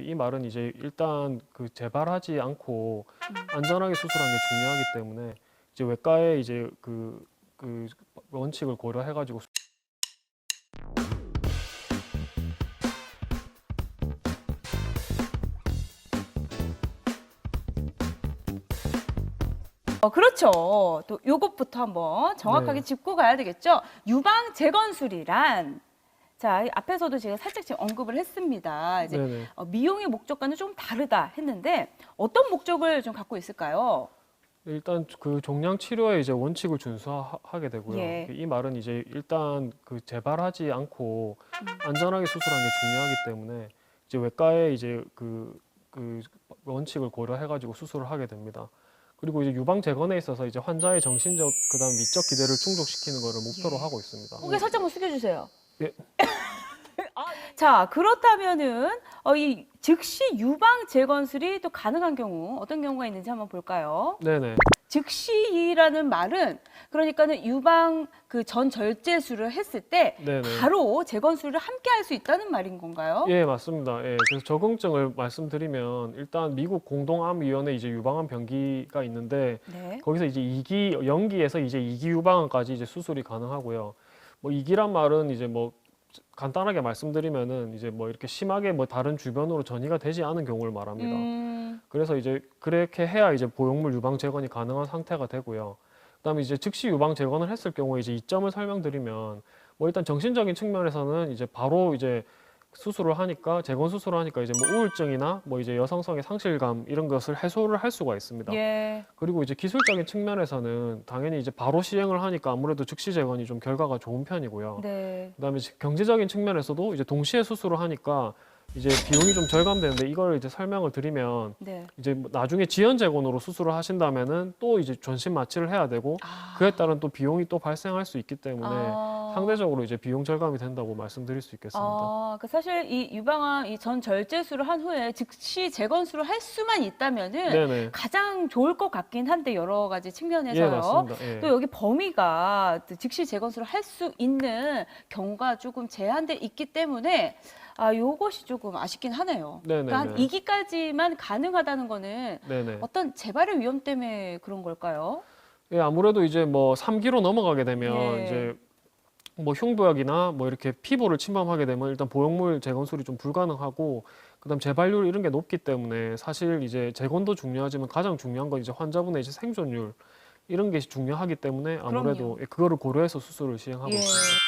이 말은 이제 일단 그 재발하지 않고 안전하게 수술한 게 중요하기 때문에 이제 외과에 이제 그, 그 원칙을 고려해가지고 어, 그렇죠. 또 요것부터 한번 정확하게 네. 짚고 가야 되겠죠. 유방 재건술이란 자, 이 앞에서도 제가 살짝 지금 언급을 했습니다. 이제 네네. 어, 미용의 목적과는 좀 다르다 했는데 어떤 목적을 좀 갖고 있을까요? 일단 그 종양 치료에 이제 원칙을 준수하게 되고요. 예. 이 말은 이제 일단 그 재발하지 않고 안전하게 수술한 게 중요하기 때문에 이제 외과에 이제 그, 그 원칙을 고려해가지고 수술을 하게 됩니다. 그리고 이제 유방 재건에 있어서 이제 환자의 정신적 그다음 미적 기대를 충족시키는 것을 목표로 예. 하고 있습니다. 고개 살짝만 숙여주세요. 예. 자, 그렇다면은 어, 이 즉시 유방 재건술이 또 가능한 경우 어떤 경우가 있는지 한번 볼까요? 네네. 즉시라는 말은 그러니까는 유방 그 전 절제술을 했을 때 네네. 바로 재건술을 함께 할 수 있다는 말인 건가요? 예, 맞습니다. 예, 그래서 적응증을 말씀드리면 일단 미국 공동암위원회 이제 유방암 병기가 있는데 네. 거기서 이제 2기 연기에서 이제 2기 유방암까지 이제 수술이 가능하고요. 뭐 2기란 말은 이제 뭐 간단하게 말씀드리면은 이제 뭐 이렇게 심하게 뭐 다른 주변으로 전이가 되지 않은 경우를 말합니다. 음, 그래서 이제 그렇게 해야 이제 보형물 유방 재건이 가능한 상태가 되고요. 그다음에 이제 즉시 유방 재건을 했을 경우에 이제 이점을 설명드리면 뭐 일단 정신적인 측면에서는 이제 바로 이제 수술을 하니까 재건 수술을 하니까 이제 뭐 우울증이나 뭐 이제 여성성의 상실감 이런 것을 해소를 할 수가 있습니다. 예. 그리고 이제 기술적인 측면에서는 당연히 이제 바로 시행을 하니까 아무래도 즉시 재건이 좀 결과가 좋은 편이고요. 네. 그다음에 이제 경제적인 측면에서도 이제 동시에 수술을 하니까 이제 비용이 좀 절감되는데 이걸 이제 설명을 드리면 네. 이제 뭐 나중에 지연 재건으로 수술을 하신다면은 또 이제 전신 마취를 해야 되고 아. 그에 따른 또 비용이 또 발생할 수 있기 때문에 아. 상대적으로 이제 비용 절감이 된다고 말씀드릴 수 있겠습니다. 아, 그 사실 이 유방암 이 전 절제술을 한 후에 즉시 재건술을 할 수만 있다면은 네네. 가장 좋을 것 같긴 한데 여러 가지 예, 측면에서요. 맞습니다. 예. 또 여기 범위가 또 즉시 재건술을 할 수 있는 경우가 조금 제한돼 있기 때문에 아 요것이 조금 아쉽긴 하네요. 네네네. 그러니까 한 2기까지만 가능하다는 거는 네네. 어떤 재발의 위험 때문에 그런 걸까요? 예, 아무래도 이제 뭐 3기로 넘어가게 되면 예. 이제 뭐 흉부약이나 뭐 이렇게 피부를 침범하게 되면 일단 보형물 재건술이 좀 불가능하고 그다음 재발률 이런 게 높기 때문에 사실 이제 재건도 중요하지만 가장 중요한 건 이제 환자분의 이제 생존율 이런 게 중요하기 때문에 아무래도 그럼요. 예, 그거를 고려해서 수술을 시행하고 예. 있습니다.